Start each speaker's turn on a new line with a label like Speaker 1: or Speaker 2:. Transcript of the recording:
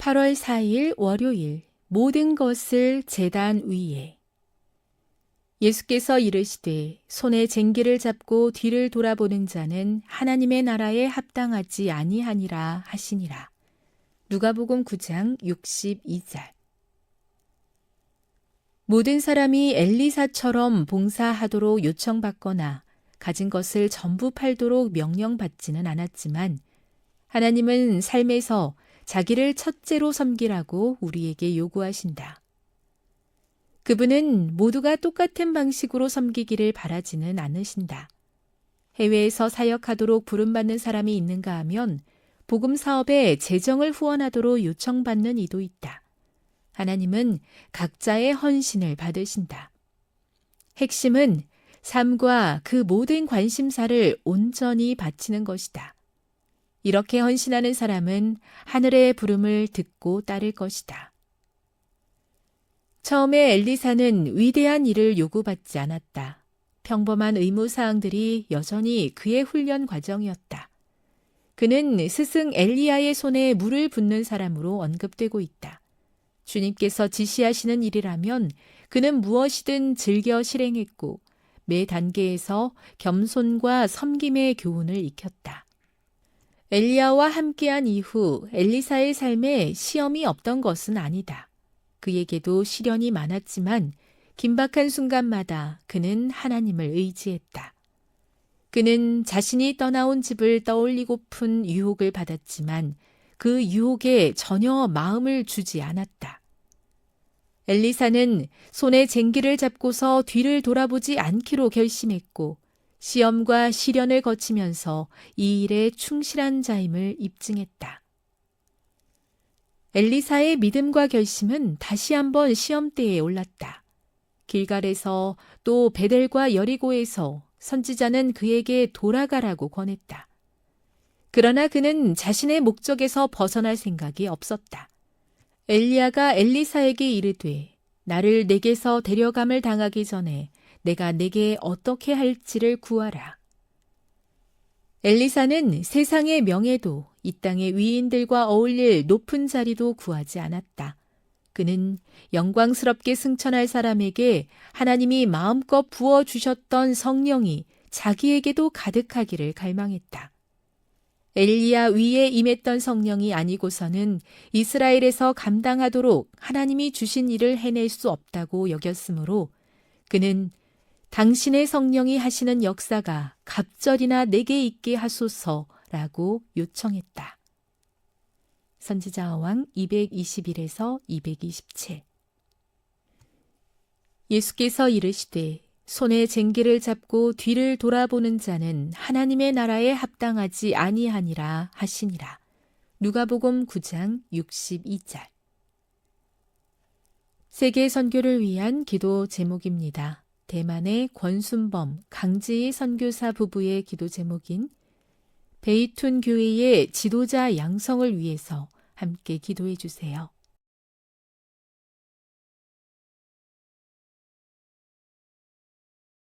Speaker 1: 8월 4일 월요일 모든 것을 재단 위에 예수께서 이르시되 손에 쟁기를 잡고 뒤를 돌아보는 자는 하나님의 나라에 합당하지 아니하니라 하시니라. 누가복음 9장 62절 모든 사람이 엘리사처럼 봉사하도록 요청받거나 가진 것을 전부 팔도록 명령받지는 않았지만 하나님은 삶에서 자기를 첫째로 섬기라고 우리에게 요구하신다. 그분은 모두가 똑같은 방식으로 섬기기를 바라지는 않으신다. 해외에서 사역하도록 부름받는 사람이 있는가 하면 복음 사업에 재정을 후원하도록 요청받는 이도 있다. 하나님은 각자의 헌신을 받으신다. 핵심은 삶과 그 모든 관심사를 온전히 바치는 것이다. 이렇게 헌신하는 사람은 하늘의 부름을 듣고 따를 것이다. 처음에 엘리사는 위대한 일을 요구받지 않았다. 평범한 의무사항들이 여전히 그의 훈련 과정이었다. 그는 스승 엘리야의 손에 물을 붓는 사람으로 언급되고 있다. 주님께서 지시하시는 일이라면 그는 무엇이든 즐겨 실행했고 매 단계에서 겸손과 섬김의 교훈을 익혔다. 엘리야와 함께한 이후 엘리사의 삶에 시험이 없던 것은 아니다. 그에게도 시련이 많았지만 긴박한 순간마다 그는 하나님을 의지했다. 그는 자신이 떠나온 집을 떠올리고픈 유혹을 받았지만 그 유혹에 전혀 마음을 주지 않았다. 엘리사는 손에 쟁기를 잡고서 뒤를 돌아보지 않기로 결심했고 시험과 시련을 거치면서 이 일에 충실한 자임을 입증했다. 엘리사의 믿음과 결심은 다시 한번 시험대에 올랐다. 길갈에서 또 베델과 여리고에서 선지자는 그에게 돌아가라고 권했다. 그러나 그는 자신의 목적에서 벗어날 생각이 없었다. 엘리야가 엘리사에게 이르되 나를 내게서 데려감을 당하기 전에 내가 내게 어떻게 할지를 구하라. 엘리사는 세상의 명예도 이 땅의 위인들과 어울릴 높은 자리도 구하지 않았다. 그는 영광스럽게 승천할 사람에게 하나님이 마음껏 부어 주셨던 성령이 자기에게도 가득하기를 갈망했다. 엘리야 위에 임했던 성령이 아니고서는 이스라엘에서 감당하도록 하나님이 주신 일을 해낼 수 없다고 여겼으므로 그는 당신의 성령이 하시는 역사가 갑절이나 내게 있게 하소서라고 요청했다. 선지자 왕 221에서 227 예수께서 이르시되 손에 쟁기를 잡고 뒤를 돌아보는 자는 하나님의 나라에 합당하지 아니하니라 하시니라. 누가복음 9장 62절 세계 선교를 위한 기도 제목입니다. 대만의 권순범, 강지희 선교사 부부의 기도 제목인 베이툰 교회의 지도자 양성을 위해서 함께 기도해 주세요.